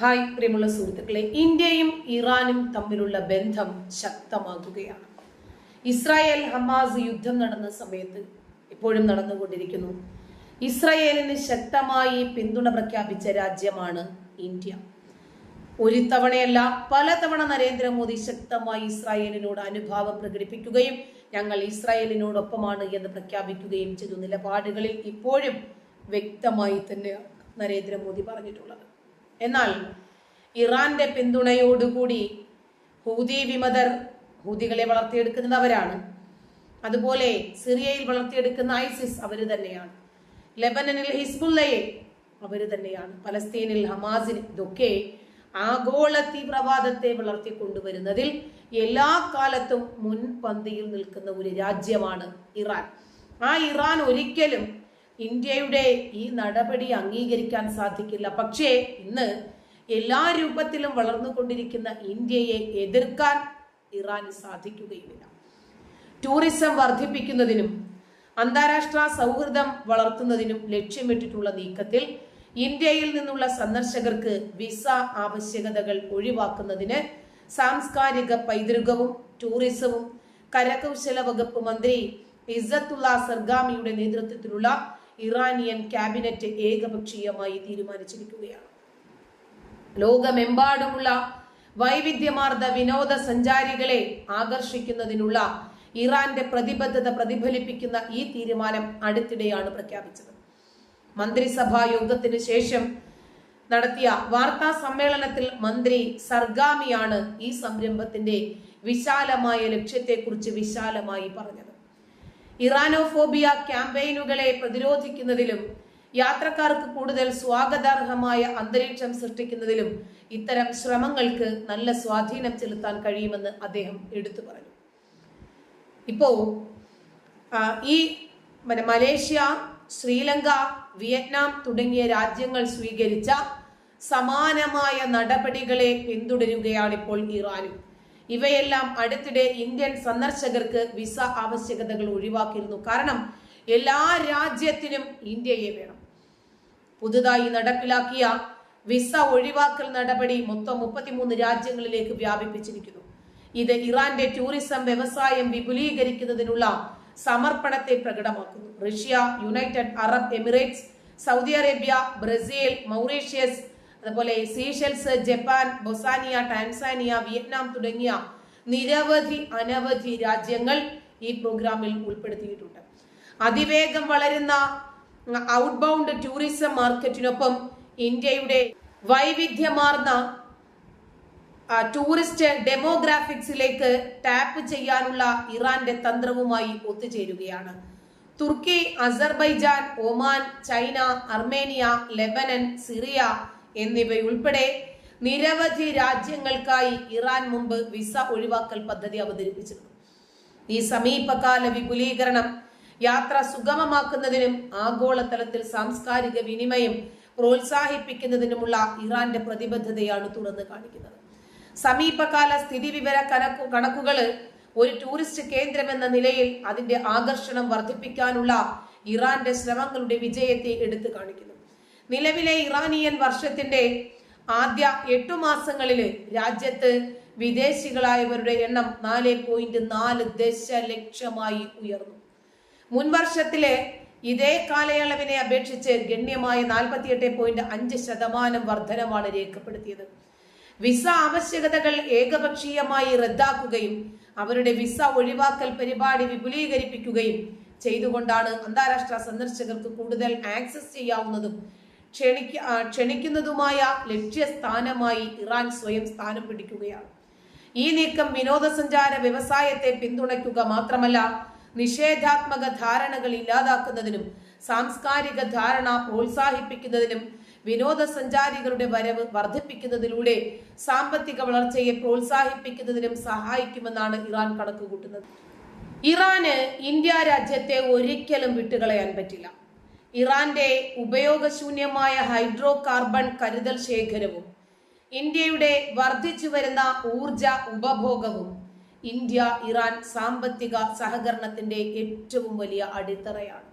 Hi പ്രിയമുള്ള സുഹൃത്തുക്കളെ ഇന്ത്യയും ഇറാനും തമ്മിലുള്ള ബന്ധം ശക്തമാകുകയാണ് ഇസ്രായേൽ ഹമാസ് യുദ്ധം നടന്ന സമയത്ത് ഇപ്പോഴും നടന്നുകൊണ്ടിരിക്കുന്നു. ഇസ്രായേലിന് ശക്തമായി പിന്തുണ പ്രഖ്യാപിച്ച രാജ്യമാണ് ഇന്ത്യ. ഒരു തവണയല്ല പലതവണ നരേന്ദ്രമോദി ശക്തമായി ഇസ്രായേലിനോട് അനുഭാവം പ്രകടിപ്പിക്കുകയും ഞങ്ങൾ ഇസ്രായേലിനോടൊപ്പമാണ് എന്ന് പ്രഖ്യാപിക്കുകയും ചെയ്തു. നിലപാടുകളിൽ ഇപ്പോഴും വ്യക്തമായി തന്നെ നരേന്ദ്രമോദി പറഞ്ഞിട്ടുള്ളത്. എന്നാൽ ഇറാന്റെ പിന്തുണയോടുകൂടി ഹൂതി വിമതർ ഹൂതികളെ വളർത്തിയെടുക്കുന്നത് അവരാണ്. അതുപോലെ സിറിയയിൽ വളർത്തിയെടുക്കുന്ന ഐസിസ് അവർ തന്നെയാണ്. ലെബനനിൽ ഹിസ്ബുള്ളയെ അവർ തന്നെയാണ്. പലസ്തീനിൽ ഹമാസിന് ഇതൊക്കെ ആഗോള തീവ്രവാദത്തെ വളർത്തിക്കൊണ്ടുവരുന്നതിൽ എല്ലാ കാലത്തും മുൻപന്തിയിൽ നിൽക്കുന്ന ഒരു രാജ്യമാണ് ഇറാൻ. ആ ഇറാൻ ഒരിക്കലും ഇന്ത്യയുടെ ഈ നടപടി അംഗീകരിക്കാൻ സാധിക്കില്ല. പക്ഷേ ഇന്ന് എല്ലാ രൂപത്തിലും വളർന്നുകൊണ്ടിരിക്കുന്ന ഇന്ത്യയെ എതിർക്കാൻ ഇറാന് സാധിക്കുകയില്ല ടൂറിസം വർദ്ധിപ്പിക്കുന്നതിനും അന്താരാഷ്ട്ര സൗഹൃദം വളർത്തുന്നതിനും ലക്ഷ്യമിട്ടിട്ടുള്ള നീക്കത്തിൽ ഇന്ത്യയിൽ നിന്നുള്ള സന്ദർശകർക്ക് വിസ ആവശ്യകതകൾ ഒഴിവാക്കുന്നതിന് സാംസ്കാരിക പൈതൃകവും ടൂറിസവും കരകൗശല വകുപ്പ് മന്ത്രി ഇസത്തുള്ള സർഗാമിയുടെ നേതൃത്വത്തിലുള്ള ഇറാനിയൻ ക്യാബിനറ്റ് ഏകപക്ഷീയമായി തീരുമാനിച്ചിരിക്കുകയാണ്. ലോകമെമ്പാടുമുള്ള വൈവിധ്യമാർന്ന വിനോദസഞ്ചാരികളെ ആകർഷിക്കുന്നതിനുള്ള ഇറാന്റെ പ്രതിബദ്ധത പ്രതിഫലിപ്പിക്കുന്ന ഈ തീരുമാനം അടുത്തിടെയാണ് പ്രഖ്യാപിച്ചത്. മന്ത്രിസഭാ യോഗത്തിന് ശേഷം നടത്തിയ വാർത്താ സമ്മേളനത്തിൽ മന്ത്രി സർഗാമിയാണ് ഈ സംരംഭത്തിന്റെ വിശാലമായ ലക്ഷ്യത്തെക്കുറിച്ച് വിശാലമായി പറഞ്ഞത്. ഇറാനോഫോബിയ ക്യാമ്പയിനുകളെ പ്രതിരോധിക്കുന്നതിലും യാത്രക്കാർക്ക് കൂടുതൽ സ്വാഗതാർഹമായ അന്തരീക്ഷം സൃഷ്ടിക്കുന്നതിലും ഇത്തരം ശ്രമങ്ങൾക്ക് നല്ല സ്വാധീനം ചെലുത്താൻ കഴിയുമെന്ന് അദ്ദേഹം എടുത്തു പറഞ്ഞു. ഇപ്പോ ഈ മലേഷ്യ ശ്രീലങ്ക വിയറ്റ്നാം തുടങ്ങിയ രാജ്യങ്ങൾ സ്വീകരിച്ച സമാനമായ നടപടികളെ പിന്തുടരുകയാണ് ഇപ്പോൾ ഇറാനും. ഇവയെല്ലാം അടുത്തിടെ ഇന്ത്യൻ സന്ദർശകർക്ക് വിസ ആവശ്യകതകൾ ഒഴിവാക്കിയിരുന്നു. കാരണം എല്ലാ രാജ്യത്തിനും ഇന്ത്യയെ വേണം. പുതുതായി നടപ്പിലാക്കിയ വിസ ഒഴിവാക്കൽ നടപടി മൊത്തം മുപ്പത്തിമൂന്ന് രാജ്യങ്ങളിലേക്ക് വ്യാപിപ്പിച്ചിരിക്കുന്നു. ഇത് ഇറാന്റെ ടൂറിസം വ്യവസായം വിപുലീകരിക്കുന്നതിനുള്ള സമർപ്പണത്തെ പ്രകടമാക്കുന്നു. Russia United Arab Emirates Saudi Arabia Brazil Mauritius അതുപോലെ Seychelles Japan Bosnia Tanzania Vietnam തുടങ്ങിയ നിരവധി അനവധി രാജ്യങ്ങൾ ഈ പ്രോഗ്രാമിൽ ഉൾപ്പെടുത്തിയിട്ടുണ്ട്. അതിവേഗം വളരുന്ന ഔട്ട് ബൗണ്ട് ടൂറിസം മാർക്കറ്റിനൊപ്പം ഇന്ത്യയുടെ വൈവിധ്യമാർന്ന ടൂറിസ്റ്റ് ഡെമോഗ്രാഫിക്സിലേക്ക് ടാപ്പ് ചെയ്യാനുള്ള ഇറാന്റെ തന്ത്രവുമായി ഒത്തുചേരുകയാണ്. Turkey Azerbaijan Oman China Armenia Lebanon Syria എന്നിവയുൾപ്പെടെ നിരവധി രാജ്യങ്ങൾക്കായി ഇറാൻ മുമ്പ് വിസ ഒഴിവാക്കൽ പദ്ധതി അവതരിപ്പിച്ചിരുന്നു. ഈ സമീപകാല വിപുലീകരണം യാത്ര സുഗമമാക്കുന്നതിനും ആഗോളതലത്തിൽ സാംസ്കാരിക വിനിമയം പ്രോത്സാഹിപ്പിക്കുന്നതിനുമുള്ള ഇറാന്റെ പ്രതിബദ്ധതയാണ് തുറന്നു കാണിക്കുന്നത്. സമീപകാല സ്ഥിതി വിവര കണക്കു കണക്കുകൾ ഒരു ടൂറിസ്റ്റ് കേന്ദ്രം എന്ന നിലയിൽ അതിന്റെ ആകർഷണം വർദ്ധിപ്പിക്കാനുള്ള ഇറാന്റെ ശ്രമങ്ങളുടെ വിജയത്തെ എടുത്തു കാണിക്കുന്നു. നിലവിലെ ഇറാനിയൻ വർഷത്തിന്റെ ആദ്യ എട്ടു മാസങ്ങളിൽ രാജ്യത്ത് വിദേശികളായവരുടെ എണ്ണം നാല് പോയിന്റ് നാല് ദശലക്ഷമായി ഉയർന്നു. മുൻവർഷത്തിലെ ഇതേ കാലയളവിനെ അപേക്ഷിച്ച് ഗണ്യമായ നാൽപ്പത്തിയെട്ട് പോയിന്റ് അഞ്ച് ശതമാനം വർധനമാണ് രേഖപ്പെടുത്തിയത്. വിസ ആവശ്യകതകൾ ഏകപക്ഷീയമായി റദ്ദാക്കുകയും അവരുടെ വിസ ഒഴിവാക്കൽ പരിപാടി വിപുലീകരിപ്പിക്കുകയും ചെയ്തുകൊണ്ടാണ് അന്താരാഷ്ട്ര സന്ദർശകർക്ക് കൂടുതൽ ആക്സസ് ചെയ്യാവുന്നതും ക്ഷണിക്ക ക്ഷണിക്കുന്നതുമായ ലക്ഷ്യസ്ഥാനമായി ഇറാൻ സ്വയം സ്ഥാനം പിടിക്കുകയാണ്. ഈ നീക്കം വിനോദസഞ്ചാര വ്യവസായത്തെ പിന്തുണയ്ക്കുക മാത്രമല്ല നിഷേധാത്മക ധാരണകൾ ഇല്ലാതാക്കുന്നതിനും സാംസ്കാരിക ധാരണ പ്രോത്സാഹിപ്പിക്കുന്നതിനും വിനോദസഞ്ചാരികളുടെ വരവ് വർദ്ധിപ്പിക്കുന്നതിലൂടെ സാമ്പത്തിക വളർച്ചയെ പ്രോത്സാഹിപ്പിക്കുന്നതിനും സഹായിക്കുമെന്നാണ് ഇറാൻ കണക്കുകൂട്ടുന്നത്. ഇറാന് ഇന്ത്യ രാജ്യത്തെ ഒരിക്കലും വിട്ടുകളയാൻ പറ്റില്ല. ഇറാന്റെ ഉപയോഗശൂന്യമായ ഹൈഡ്രോ കാർബൺ കരുതൽ ശേഖരവും ഇന്ത്യയുടെ വർദ്ധിച്ചു വരുന്ന ഊർജ ഉപഭോഗവും ഇന്ത്യ ഇറാൻ സാമ്പത്തിക സഹകരണത്തിന്റെ ഏറ്റവും വലിയ അടിത്തറയാണ്.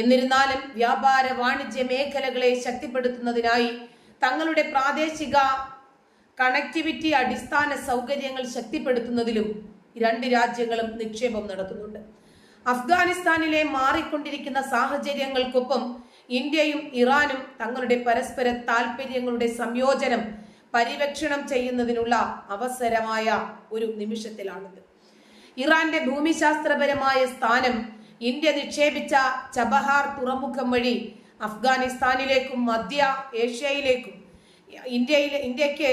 എന്നിരുന്നാലും വ്യാപാര വാണിജ്യ മേഖലകളെ ശക്തിപ്പെടുത്തുന്നതിനായി തങ്ങളുടെ പ്രാദേശിക കണക്ടിവിറ്റി അടിസ്ഥാന സൗകര്യങ്ങൾ ശക്തിപ്പെടുത്തുന്നതിലും രണ്ട് രാജ്യങ്ങളും നിക്ഷേപം നടത്തുന്നുണ്ട്. അഫ്ഗാനിസ്ഥാനിലെ മാറിക്കൊണ്ടിരിക്കുന്ന സാഹചര്യങ്ങൾക്കൊപ്പം ഇന്ത്യയും ഇറാനും തങ്ങളുടെ പരസ്പര താൽപര്യങ്ങളുടെ സംയോജനം പരിരക്ഷണം ചെയ്യുന്നതിനുള്ള അവസരമായ ഒരു നിമിഷത്തിലാണിത്. ഇറാന്റെ ഭൂമിശാസ്ത്രപരമായ സ്ഥാനം ഇന്ത്യ നിക്ഷേപിച്ച ചബഹാർ തുറമുഖം വഴി അഫ്ഗാനിസ്ഥാനിലേക്കും മധ്യ ഏഷ്യയിലേക്കും ഇന്ത്യയിലെ ഇന്ത്യയ്ക്ക്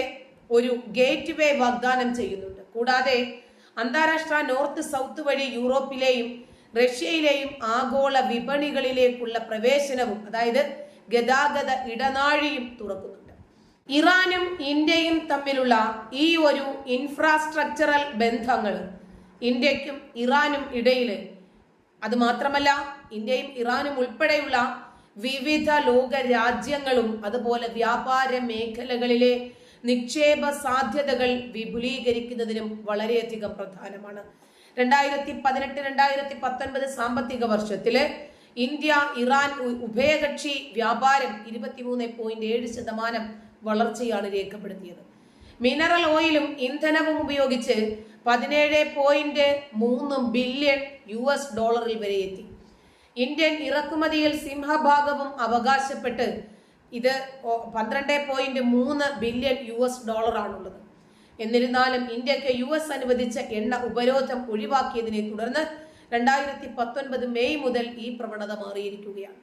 ഒരു ഗേറ്റ് വേ വാഗ്ദാനം ചെയ്യുന്നുണ്ട്. കൂടാതെ അന്താരാഷ്ട്ര നോർത്ത് സൗത്ത് വഴി യൂറോപ്പിലെയും റഷ്യയിലെയും ആഗോള വിപണികളിലേക്കുള്ള പ്രവേശനവും അതായത് ഗതാഗത ഇടനാഴിയും തുറക്കുന്നുണ്ട്. ഇറാനും ഇന്ത്യയും തമ്മിലുള്ള ഈ ഒരു ഇൻഫ്രാസ്ട്രക്ചറൽ ബന്ധങ്ങൾ ഇന്ത്യക്കും ഇറാനും ഇടയിൽ അത് മാത്രമല്ല ഇന്ത്യയും ഇറാനും ഉൾപ്പെടെയുള്ള വിവിധ ലോക രാജ്യങ്ങളും അതുപോലെ വ്യാപാര മേഖലകളിലെ നിക്ഷേപ സാധ്യതകൾ വിപുലീകരിക്കുന്നതിനും വളരെയധികം പ്രധാനമാണ്. രണ്ടായിരത്തി പതിനെട്ട് രണ്ടായിരത്തി പത്തൊൻപത് സാമ്പത്തിക വർഷത്തിൽ ഇന്ത്യ ഇറാൻ ഉഭയകക്ഷി വ്യാപാരം ഇരുപത്തിമൂന്ന് പോയിന്റ് ഏഴ് ശതമാനം വളർച്ചയാണ് രേഖപ്പെടുത്തിയത്. മിനറൽ ഓയിലും ഇന്ധനവും ഉപയോഗിച്ച് പതിനേഴ് പോയിന്റ് മൂന്ന് ബില്യൺ യു എസ് ഡോളറിൽ വരെ എത്തി. ഇന്ത്യൻ ഇറക്കുമതിയിൽ സിംഹഭാഗവും അവകാശപ്പെട്ട് ഇത് പന്ത്രണ്ട് പോയിന്റ് മൂന്ന് ബില്യൺ യു എസ് ഡോളറാണുള്ളത്. എന്നിരുന്നാലും ഇന്ത്യയ്ക്ക് യു എസ് അനുവദിച്ച എണ്ണ ഉപരോധം ഒഴിവാക്കിയതിനെ തുടർന്ന് രണ്ടായിരത്തി പത്തൊൻപത് മെയ് മുതൽ ഈ പ്രവണത മാറിയിരിക്കുകയാണ്.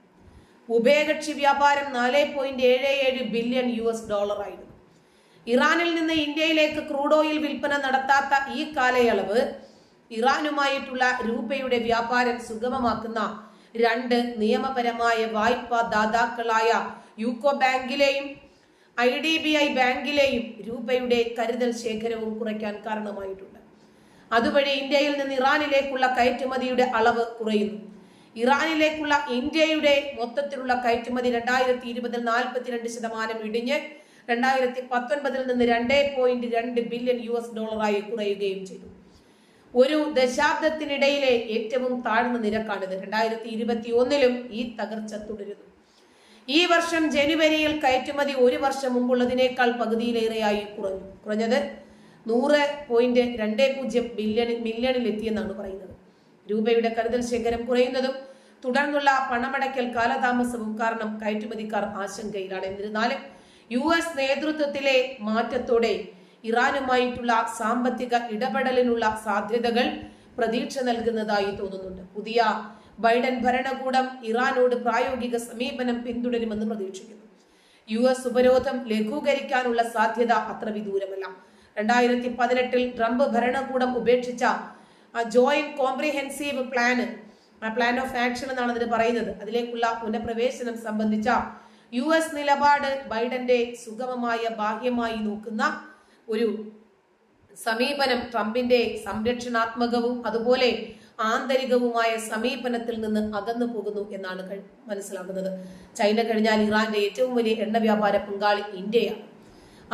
ഉഭയകക്ഷി വ്യാപാരം നാല് പോയിന്റ് ഏഴ് ഏഴ് ബില്യൺ യു എസ് ഡോളറായിരുന്നു ഇറാനിൽ നിന്ന് ഇന്ത്യയിലേക്ക് ക്രൂഡ് ഓയിൽ വിൽപ്പന നടത്താത്ത ഈ കാലയളവ് ഇറാനുമായിട്ടുള്ള രൂപയുടെ വ്യാപാരം സുഗമമാക്കുന്ന രണ്ട് നിയമപരമായ വായ്പാ ദാതാക്കളായ യൂക്കോ ബാങ്കിലെയും ഐ ഡി ബി ഐ ബാങ്കിലെയും രൂപയുടെ കരുതൽ ശേഖരവും കുറയ്ക്കാൻ കാരണമായിട്ടുണ്ട്. അതുവഴി ഇന്ത്യയിൽ നിന്ന് ഇറാനിലേക്കുള്ള കയറ്റുമതിയുടെ അളവ് കുറയുന്നു. ഇറാനിലേക്കുള്ള ഇന്ത്യയുടെ മൊത്തത്തിലുള്ള കയറ്റുമതി രണ്ടായിരത്തി ഇരുപതിൽ നാൽപ്പത്തിരണ്ട് ശതമാനം ഇടിഞ്ഞ് രണ്ടായിരത്തി പത്തൊൻപതിൽ നിന്ന് രണ്ട് പോയിന്റ് രണ്ട് ബില്യൺ യു എസ് ഡോളറായി കുറയുകയും ചെയ്തു. ഒരു ദശാബ്ദത്തിനിടയിലെ ഏറ്റവും താഴ്ന്ന നിരക്കാണിത്. രണ്ടായിരത്തി ഇരുപത്തി ഒന്നിലും ഈ തകർച്ച തുടരുന്നു. ഈ വർഷം ജനുവരിയിൽ കയറ്റുമതി ഒരു വർഷം മുമ്പുള്ളതിനേക്കാൾ പകുതിയിലേറെയായി കുറഞ്ഞു. കുറഞ്ഞത് നൂറ് പോയിന്റ് രണ്ട് പൂജ്യം ബില്യൺ മില്യണിൽ എത്തിയെന്നാണ് പറയുന്നത്. രൂപയുടെ കരുതൽ ശേഖരം കുറയുന്നതും തുടർന്നുള്ള പണമടയ്ക്കൽ കാലതാമസവും കാരണം കയറ്റുമതിക്കാർ ആശങ്കയിലാണ്. എന്നിരുന്നാലും യു എസ് നേതൃത്വത്തിലെ മാറ്റത്തോടെ ഇറാനുമായിട്ടുള്ള സാമ്പത്തിക ഇടപെടലിനുള്ള സാധ്യതകൾ പ്രതീക്ഷ നൽകുന്നതായി തോന്നുന്നുണ്ട്. പുതിയ ബൈഡൻ ഭരണകൂടം ഇറാനോട് പ്രായോഗിക സമീപനം പിന്തുടരുമെന്ന് പ്രതീക്ഷിക്കുന്നു. യു എസ് ഉപരോധം ലഘൂകരിക്കാനുള്ള സാധ്യത അത്ര വിദൂരമല്ല. രണ്ടായിരത്തി പതിനെട്ടിൽ ട്രംപ് ഭരണകൂടം ഉപേക്ഷിച്ച joint comprehensive plan plan of action എന്നാണ് അതിന് പറയുന്നത്. അതിലേക്കുള്ള പുനഃപ്രവേശനം സംബന്ധിച്ച യു എസ് നിലപാട് ബൈഡന്റെ സുഗമമായ ബാഹ്യമായി നോക്കുന്ന ഒരു സമീപനം ട്രംപിന്റെ സംരക്ഷണാത്മകവും അതുപോലെ ആന്തരികവുമായ സമീപനത്തിൽ നിന്ന് അകന്നു പോകുന്നു എന്നാണ് മനസ്സിലാകുന്നത്. ചൈന കഴിഞ്ഞാൽ ഇറാന്റെ ഏറ്റവും വലിയ എണ്ണ വ്യാപാര പങ്കാളി ഇന്ത്യയാണ്.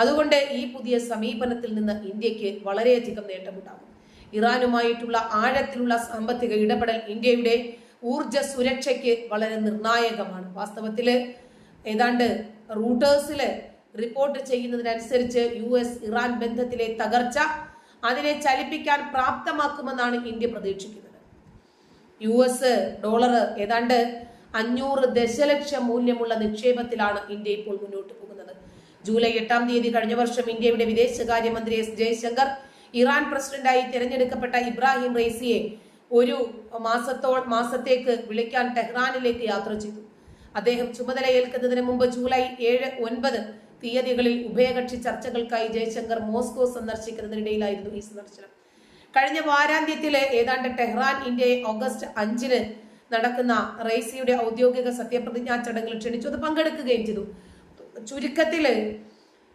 അതുകൊണ്ട് ഈ പുതിയ സമീപനത്തിൽ നിന്ന് ഇന്ത്യയ്ക്ക് വളരെയധികം നേട്ടമുണ്ടാകും. ഇറാനുമായിട്ടുള്ള ആഴത്തിലുള്ള സാമ്പത്തിക ഇടപെടൽ ഇന്ത്യയുടെ ഊർജ സുരക്ഷയ്ക്ക് വളരെ നിർണായകമാണ്. വാസ്തവത്തിൽ ഏതാണ്ട് റൂട്ടേഴ്സിൽ റിപ്പോർട്ട് ചെയ്യുന്നതിനനുസരിച്ച് യു എസ് ഇറാൻ ബന്ധത്തിലെ തകർച്ച അതിനെ ചലിപ്പിക്കാൻ പ്രാപ്തമാക്കുമെന്നാണ് ഇന്ത്യ പ്രതീക്ഷിക്കുന്നത്. യു എസ് ഡോളർ ഏതാണ്ട് അഞ്ഞൂറ് ദശലക്ഷം മൂല്യമുള്ള നിക്ഷേപത്തിലാണ് ഇന്ത്യ ഇപ്പോൾ മുന്നോട്ട് പോകുന്നത്. ജൂലൈ എട്ടാം തീയതി കഴിഞ്ഞ വർഷം ഇന്ത്യയുടെ വിദേശകാര്യമന്ത്രി എസ് ജയശങ്കർ ഇറാൻ പ്രസിഡന്റായി തിരഞ്ഞെടുക്കപ്പെട്ട ഇബ്രാഹിം റൈസിയെ ഒരു മാസത്തോ മാസത്തേക്ക് വിളിക്കാൻ ടെഹ്റാനിലേക്ക് യാത്ര ചെയ്തു. അദ്ദേഹം ചുമതലയേൽക്കുന്നതിന് മുമ്പ് ജൂലൈ ഏഴ് ഒൻപത് തീയതികളിൽ ഉഭയകക്ഷി ചർച്ചകൾക്കായി ജയശങ്കർ മോസ്കോ സന്ദർശിക്കുന്നതിനിടയിലായിരുന്നു ഈ സന്ദർശനം. കഴിഞ്ഞ വാരാന്ത്യത്തിൽ ഏതാണ്ട് ടെഹ്റാൻ ഇന്ത്യയെ ഓഗസ്റ്റ് അഞ്ചിന് നടക്കുന്ന റൈസിയുടെ ഔദ്യോഗിക സത്യപ്രതിജ്ഞാ ചടങ്ങിൽ ക്ഷണിച്ചു. അത് പങ്കെടുക്കുകയും ചെയ്തു. ചുരുക്കത്തിൽ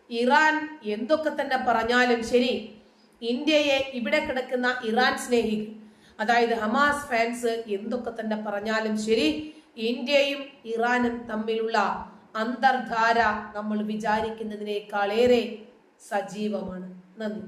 ഇറാൻ എന്തൊക്കെ തന്നെ പറഞ്ഞാലും ശരി ഇന്ത്യയെ ഇവിടെ കിടക്കുന്ന ഇറാൻ സ്നേഹികൾ അതായത് ഹമാസ് ഫാൻസ് എന്തൊക്കെ തന്നെ പറഞ്ഞാലും ശരി ഇന്ത്യയും ഇറാനും തമ്മിലുള്ള അന്തർധാര നമ്മൾ വിചാരിക്കുന്നതിനേക്കാളേറെ സജീവമാണ്. നന്ദി.